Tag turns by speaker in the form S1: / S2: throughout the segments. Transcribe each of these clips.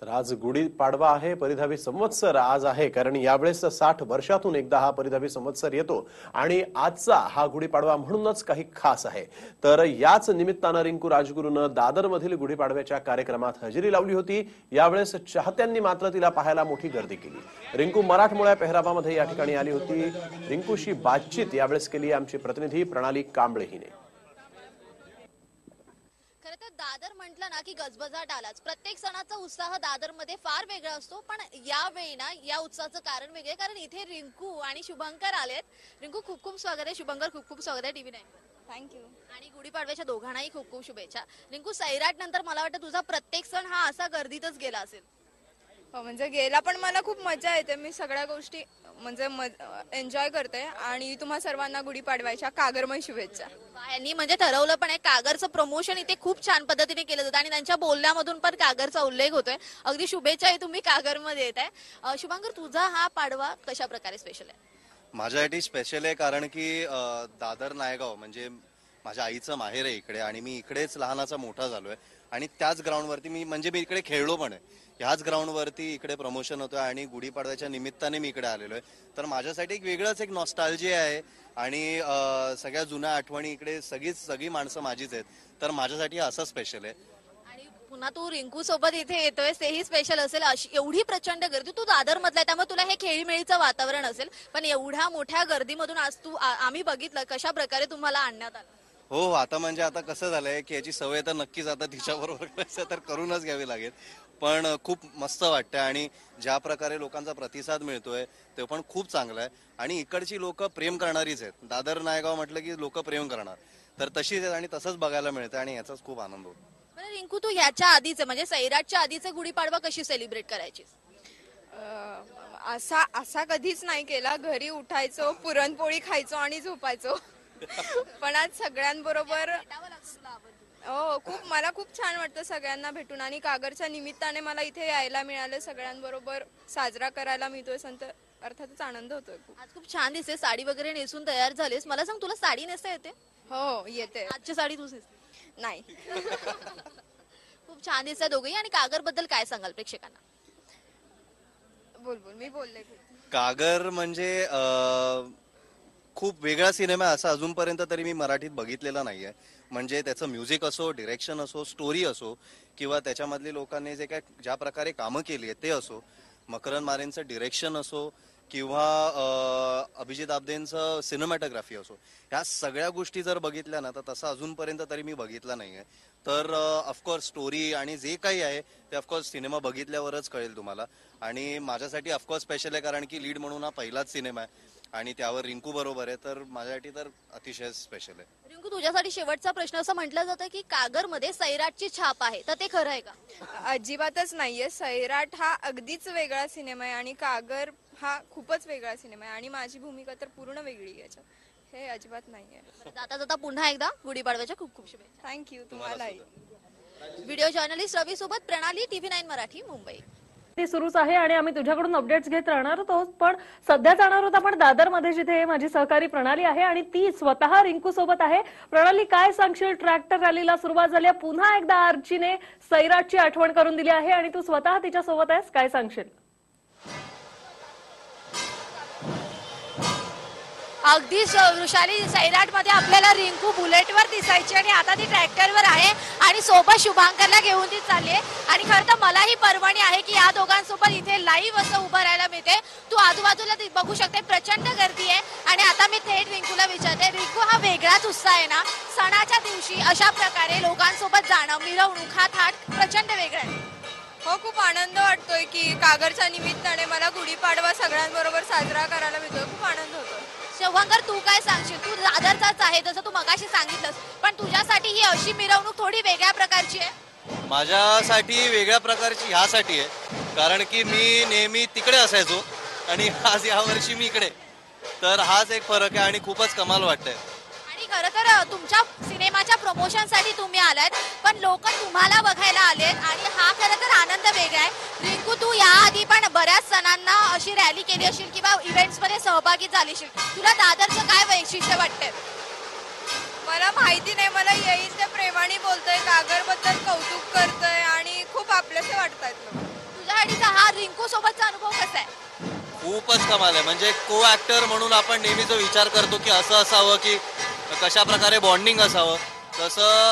S1: तर आज गुढी पाडवा आहे परिधावी संवत्सर आज आहे कारण यावेळेस साठ वर्षातून एकदा हा परिधावी संवत्सर येतो. आणि आजचा हा गुढीपाडवा म्हणूनच काही खास आहे. तर याच निमित्तानं रिंकू राजगुरूनं दादरमधील गुढीपाडव्याच्या कार्यक्रमात हजेरी लावली होती. यावेळेस चाहत्यांनी मात्र तिला पाहायला मोठी गर्दी केली. रिंकू मराठमोळ्या पेहरावामध्ये या ठिकाणी आली होती. रिंकूशी बातचीत यावेळेस केली आमची प्रतिनिधी प्रणाली कांबळे हिने
S2: दादर म्हटलं ना की गजबजाट आलाच. प्रत्येक सणाचा उत्साह दादरमध्ये फार वेगळा असतो पण यावेळी ना या उत्साहाचं कारण वेगळे कारण इथे रिंकू आणि शुभंकर आलेत रिंकू खूप खूप स्वागत आहे. शुभंकर खूप खूप स्वागत आहे टीव्ही नाईन
S3: थँक्यू
S2: आणि गुढीपाडव्याच्या दोघांनाही खूप खूप शुभेच्छा. रिंकू सैराट नंतर मला वाटतं तुझा प्रत्येक सण हा असा गर्दीतच गेला असेल.
S3: म्हणजे गेला पण मला खूप मजा येते. मी सगळ्या गोष्टी म्हणजे एन्जॉय करते. आणि तुम्हा सर्वांना गुढीपाडव्याच्या कागरमय शुभेच्छा.
S2: यांनी म्हणजे ठरवलं पण आहे कागरचं प्रमोशन इथे खूप छान पद्धतीने केलं जातं. आणि त्यांच्या बोलण्यामधून पण कागरचा उल्लेख होतोय. अगदी शुभेच्छाही तुम्ही कागरमध्ये येत आहे शुभांकर तुझा हा पाडवा कशा प्रकारे स्पेशल आहे?
S4: माझ्यासाठी स्पेशल आहे कारण की दादर नायगाव म्हणजे माझ्या आईचं माहेर आहे इकडे आणि मी इकडेच लहानाचा मोठा झालोय. आणि त्याच ग्राउंडवरती मी म्हणजे मी इकडे खेळलो पण आहे. ह्याच ग्राउंडवरती इकडे प्रमोशन होतं आणि गुढीपाडव्याच्या निमित्ताने मी इकडे आलेलो आहे. तर माझ्यासाठी एक वेगळंच एक नॉस्टॅल्जी आहे. आणि सगळ्या जुन्या आठवणी इकडे सगळीच सगळी माणसं माझीच आहेत. तर माझ्यासाठी असं स्पेशल आहे.
S2: आणि पुन्हा तू रिंकू सोबत इथे येतोय तेही स्पेशल असेल. अशी एवढी प्रचंड गर्दी तू दादर मधला त्यामुळे तुला हे खेळीमेळीचं वातावरण असेल. पण एवढ्या मोठ्या गर्दीमधून आज तू आम्ही बघितलं कशा प्रकारे तुम्हाला आणण्यात आलं.
S4: हो हो, आता म्हणजे आता कसं झालंय की याची सवय तर नक्कीच आता तिच्याबरोबर तर करूनच घ्यावी लागेल. पण खूप मस्त वाटतं आणि ज्या प्रकारे लोकांचा प्रतिसाद मिळतोय ते पण खूप चांगलं आहे. आणि इकडची लोक प्रेम करणारीच आहेत. दादर नायगाव म्हटलं की लोक प्रेम करणार. तर तशीच आहेत आणि तसंच बघायला मिळतं आणि याचाच खूप आनंद होतो.
S2: रिंकू तू याच्या आधीचे म्हणजे सैराटच्या आधीचे गुढीपाडवा कशी सेलिब्रेट करायची?
S3: असा असा कधीच नाही केला. घरी उठायचो पुरणपोळी खायचो आणि झोपायचो. पण आज सगळ्यांबरोबर हो खूप मला खूप छान वाटतं सगळ्यांना भेटून आणि कागरच्या निमित्ताने मला इथे यायला मिळालं. सगळ्यांबरोबर साजरा करायला मिळतोय संत अर्थातच आनंद होतोय खूप.
S2: आज खूप छान दिसते साडी वगैरे नेसून तयार झालीस. मला सांग तुला साडी नेसता येते?
S3: हो येते.
S2: आजची साडी तूच नेसते?
S3: नाही.
S2: खूप छान दिसत दोघेही. आणि कागरबद्दल काय सांगाल प्रेक्षकांना?
S3: बोल बोल. मी बोलले.
S4: कागर म्हणजे खूप वेगळा सिनेमा आहे असा अजूनपर्यंत तरी मी मराठीत बघितलेला नाहीये. म्हणजे त्याचं म्युझिक असो डिरेक्शन असो स्टोरी असो किंवा त्याच्यामधली लोकांनी जे काय ज्या प्रकारे कामं केली आहेत ते असो. मकरन मारेंचं डिरेक्शन असो किंवा अं, अभिजित आबदेंचं सिनेमॅटोग्राफी असो. ह्या सगळ्या गोष्टी जर बघितल्या ना तर तसं अजूनपर्यंत तरी मी बघितला नाहीये. तर ऑफकोर्स स्टोरी आणि जे काही आहे ते ऑफकोर्स सिनेमा बघितल्यावरच कळेल तुम्हाला. आणि माझ्यासाठी ऑफकोर्स स्पेशल आहे कारण की लीड म्हणून हा पहिलाच सिनेमा आहे. आणि त्यावर रिंकू बरोबर आहे तर माझ्यासाठी तर अतिशय स्पेशल आहे.
S2: रिंकू तुझ्यासाठी शेवटचा प्रश्न असं म्हटलं जातं की कागरमध्ये सैराटची छाप आहे तर ते खरं आहे का?
S3: अजिबातच नाहीये. सैराट हा अगदीच वेगळा सिनेमा आहे आणि कागर हा खूपच वेगळा सिनेमा आहे आणि माझी भूमिका तर पूर्ण वेगळी आहे याच्यात. हे अजिबात नाहीये.
S2: जाता जाता पुन्हा एकदा गुढीपाडव्याच्या खूप खूप शुभेच्छा.
S3: थँक्यू तुम्हालाही
S2: व्हिडिओ जर्नलिस्ट रवी सोबत प्रणाली टीव्ही नाईन मराठी मुंबई.
S5: ती सुरूच आहे आणि आम्ही तुझ्याकडून अपडेट्स घेत राहणार आहोत पण सध्या जाणार होत आपण दादरमध्ये जिथे माझी सहकारी प्रणाली आहे आणि ती स्वतः रिंकू सोबत आहे. प्रणाली काय सांगशील? ट्रॅक्टर रॅलीला सुरुवात झाली आहे. पुन्हा एकदा आर्चीने सैराटची आठवण करून दिली आहे आणि तू स्वतः तिच्या सोबत आहेस काय सांगशील?
S2: अगदी वृषाली सैराटमध्ये आपल्याला रिंकू बुलेटवर दिसायची आणि आता ती ट्रॅक्टरवर आहे आणि सोबत शुभांकरला घेऊन ती चालली आहे. आणि खरं तर मलाही पर्वणी आहे की या दोघांसोबत इथे लाईव्ह असं उभं राहायला मिळते. तू आजूबाजूला ती बघू शकते प्रचंड गर्दी आहे. आणि आता मी थेट रिंकूला विचारते रिंकू हा वेगळाच उत्साह आहे ना? सणाच्या दिवशी अशा प्रकारे लोकांसोबत जाणं मिरवणूक हा थाट प्रचंड वेगळा आहे.
S3: हो खूप आनंद वाटतोय की कागरच्या निमित्ताने मला गुढीपाडवा सगळ्यांबरोबर साजरा करायला मिळतोय. खूप आनंद होतोय.
S2: शिवंकर तू काय सांगशील? तू दादरचाच आहे जसं तू मगाशी सांगितलंस. पण तुझ्यासाठी ही अशी मिरवणूक थोडी वेगळ्या प्रकारची आहे?
S4: माझ्यासाठी वेगळ्या प्रकारची ह्यासाठी आहे. कारण की मी नेहमी तिकडे असायचो आणि आज यावर्षी मी इकडे. तर हाच एक फरक आहे आणि खूपच कमाल वाटतंय.
S2: खरं तर तुमच्या सिनेमाच्या प्रमोशनसाठी तुम्ही आलात पण लोक तुम्हाला बघायला आलेत आणि हा खरं तर आनंद वेगळा आहे. रिंकू तू याआधी पण बऱ्याच सणांना अशी रॅली केली असेल किंवा इव्हेंट्समध्ये सहभागी झाली असेल तुला दादरचं काय वैशिष्ट्य वाटतंय?
S3: मला माहिती नाही मला येईल त्या प्रेमाने बोलतोय कागरबद्दल कौतुक करतोय आणि खूप आपलेसे वाटतायत लोक
S2: रिंकू सोबतचा अनुभव कसा आहे?
S4: खूपच कमाल आहे. म्हणजे को ऍक्टर म्हणून आपण नेहमी जो विचार करतो की असं असावं की कशा प्रकारे बॉन्डिंग असावं? तसं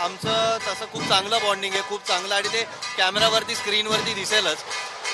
S4: आमचं तसं खूप चांगलं बॉन्डिंग आहे खूप चांगलं आणि ते कॅमेरावरती स्क्रीनवरती दिसेलच.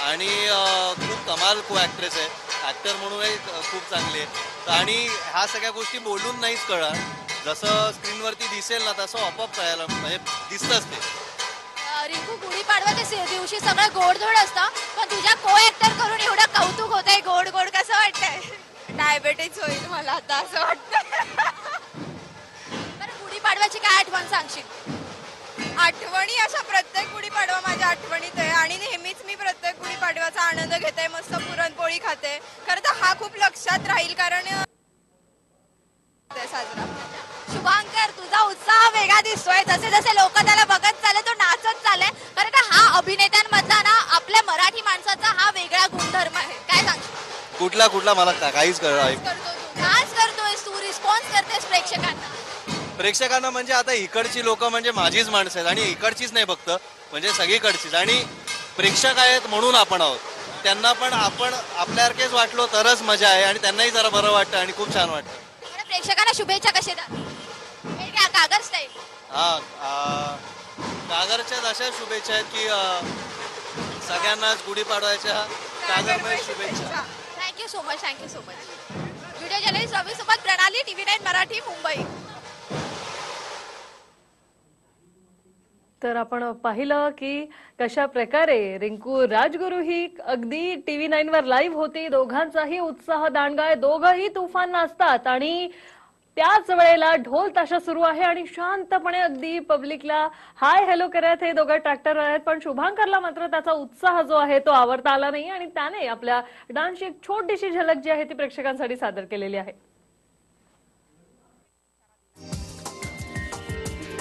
S4: आणि खूप कमाल खूप ॲक्ट्रेस आहे. ॲक्टर म्हणूनही खूप चांगली आहे. आणि ह्या सगळ्या गोष्टी बोलून नाहीच कळा जसं स्क्रीनवरती दिसेल ना तसं आपोआप कळायला म्हणजे दिसतंच ते.
S2: अं, रिंकू गुढीपाडवाच्या से- दिवशी सगळं गोडधोड असतं. पण तुझ्या को ऍक्टर करून एवढं कौतुक होतंय गोड गोड कसं वाटतंय?
S3: डायबेटीज होईल मला आता असं वाटतं
S2: गुढीपाडव्याची काय आठवण सांगशील?
S3: आठवणी अशा प्रत्येक गुढीपाडवा माझ्या आठवणीत आहे आणि नेहमीच मी प्रत्येक गुढीपाडव्याचा आनंद घेते मस्त पुरणपोळी खाते. खरं तर हा खूप लक्षात राहील कारण साजरा.
S2: शुभांकर तुझा उत्साह वेगळा दिसतोय. जसे जसे लोक त्याला बघत चालले तो नाचत चाललाय. कारण का हा अभिनेत्यांमधला ना आपल्या मराठी माणसाचा हा वेगळा गुणधर्म आहे. काय सांगशील?
S4: कुठला कुठला मला काहीच कळलं
S2: प्रेक्षकांना
S4: म्हणजे आता इकडची लोक म्हणजे माझीच माणसं आहेत आणि इकडचीच नाही फक्त म्हणजे सगळीकडचीच. आणि प्रेक्षक आहेत म्हणून आपण आहोत. त्यांना पण आपण आपल्यासारखेच वाटलो तरच मजा आहे आणि त्यांनाही जरा बरं वाटतं आणि खूप छान वाटतं.
S2: प्रेक्षकांना शुभेच्छा कशा द्या? हे घ्या, कागद स्टाईल
S4: हा आ, कागरच्या अशा शुभेच्छा आहेत की सगळ्यांनाच गुढीपाडव्याच्या कागरमय शुभेच्छा.
S2: Thank you so much thank you so much video journalist Ravi सोबत प्रणाली टीव्ही नाईन मराठी मुंबई
S5: तर आपण पाहिलं की कशा प्रकारे रिंकू राजगुरू ही अगदी टीव्ही नाईन वर लाईव्ह होती. दोघांचाही उत्साह दांडगाय. दोघंही तुफान नाचतात आणि त्याच वेळेला ढोल ताशा सुरू आहे आणि शांतपणे अगदी पब्लिकला हाय हॅलो करत हे दोघं ट्रॅक्टर आहेत. पण शुभांकरला मात्र त्याचा उत्साह जो आहे तो आवडता आला नाही आणि त्याने आपल्या डान्सची एक छोटीशी झलक जी आहे ती प्रेक्षकांसाठी सादर केलेली आहे.